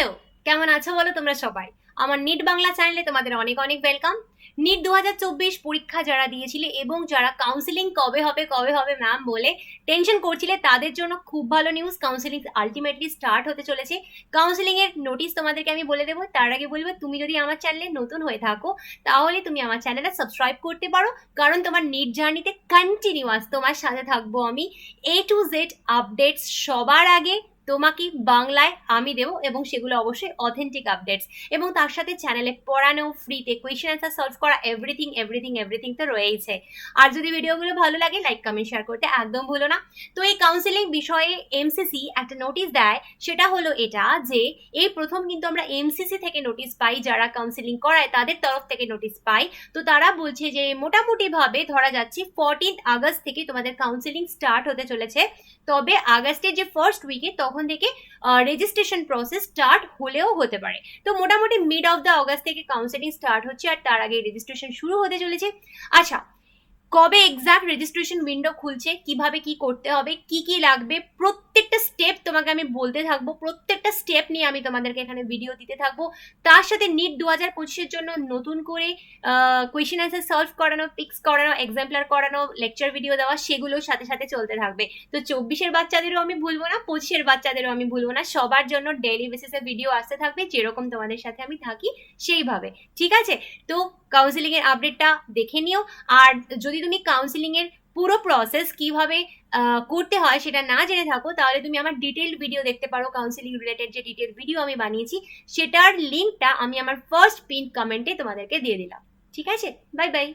Hello, কেমন আছো বলো তোমরা সবাই? আমার নিট বাংলা চ্যানেলে তোমাদের অনেক অনেক ওয়েলকাম নিট দু হাজার চব্বিশ পরীক্ষা যারা দিয়েছিলে এবং যারা কাউন্সিলিং কবে হবে কবে হবে ম্যাম বলে টেনশন করছিলে, তাদের জন্য খুব ভালো নিউজ কাউন্সিলিং আলটিমেটলি স্টার্ট হতে চলেছে। কাউন্সিলিং এর নোটিশ তোমাদেরকে আমি বলে দেবো। তার আগে বলব, তুমি যদি আমার চ্যানেলে নতুন হয়ে থাকো, তাহলে তুমি আমার চ্যানেলটা সাবস্ক্রাইব করতে পারো। কারণ তোমার নিট জার্নিতে কন্টিনিউয়াস তোমার সাথে থাকব আমি। এ টু জেড আপডেটস সবার আগে। তোমাকে বাংলায় আমি দেবো এবং সেগুলো অবশ্যই অথেন্টিক আপডেটস এবং তার সাথে চ্যানেলে পড়ানো ফ্রিতে কোয়েশ্চেন অ্যান্সার সলভ করা এভরিথিং এভরিথিং এভরিথিং তো রয়েছে আর যদি ভিডিওগুলো ভালো লাগে লাইক কমেন্ট শেয়ার করতে একদম ভুলো না। তো এই কাউন্সিলিং বিষয়ে এমসিসি একটা নোটিশ দেয়, সেটা হলো এটা যে, এই প্রথম কিন্তু আমরা এমসিসি থেকে নোটিশ পাই, যারা কাউন্সিলিং করায়, তাদের তরফ থেকে নোটিশ পাই। তো তারা বলছে যে, মোটামুটিভাবে ধরা যাচ্ছে ফোরটিন্থ আগস্ট থেকে তোমাদের কাউন্সিলিং স্টার্ট হতে চলেছে। তবে আগস্টের যে ফার্স্ট উইকে তখন থেকে রেজিস্ট্রেশন প্রসেস স্টার্ট হলেও হতে পারে। তো মোটামুটি মিড অফ দ্য অগস্ট থেকে কাউন্সেলিং স্টার্ট হচ্ছে আর তার আগে রেজিস্ট্রেশন শুরু হতে চলেছে। আচ্ছা কবে এক্সাক্ট রেজিস্ট্রেশন উইন্ডো খুলছে? কীভাবে কি করতে হবে? কি কি লাগবে? প্রত্যেকটা স্টেপ তোমাকে আমি বলতে থাকব, প্রত্যেকটা স্টেপ নিয়ে আমি তোমাদেরকে এখানে ভিডিও দিতে থাকব। তার সাথে নিট দু হাজার পঁচিশের জন্য নতুন করে কোয়েশ্চেন অ্যান্সার সলভ করানো পিক্স করানো এক্সাম্পলার করানো লেকচার ভিডিও দেওয়া, সেগুলোর সাথে সাথে চলতে থাকবে। তো চব্বিশের বাচ্চাদেরও আমি ভুলবো না, পঁচিশের বাচ্চাদেরও আমি ভুলবো না, সবার জন্য ডেইলি বেসিসে ভিডিও আসতে থাকবে, যেরকম তোমাদের সাথে আমি থাকি সেইভাবে। ঠিক আছে? তো কাউন্সিলিং এর আপডেটটা দেখে নিও। আর যদি তুমি কাউন্সিলিং এর পুরো প্রসেস কীভাবে করতে হয় সেটা না জেনে থাকো, তাহলে তুমি আমার ডিটেলড ভিডিও দেখতে পারো কাউন্সিলিং রিলেটেড যে ডিটেল ভিডিও আমি বানিয়েছি, সেটার লিঙ্কটা আমি আমার ফার্স্ট পিন কমেন্টে তোমাদেরকে দিয়ে দিলাম। ঠিক আছে? Bye bye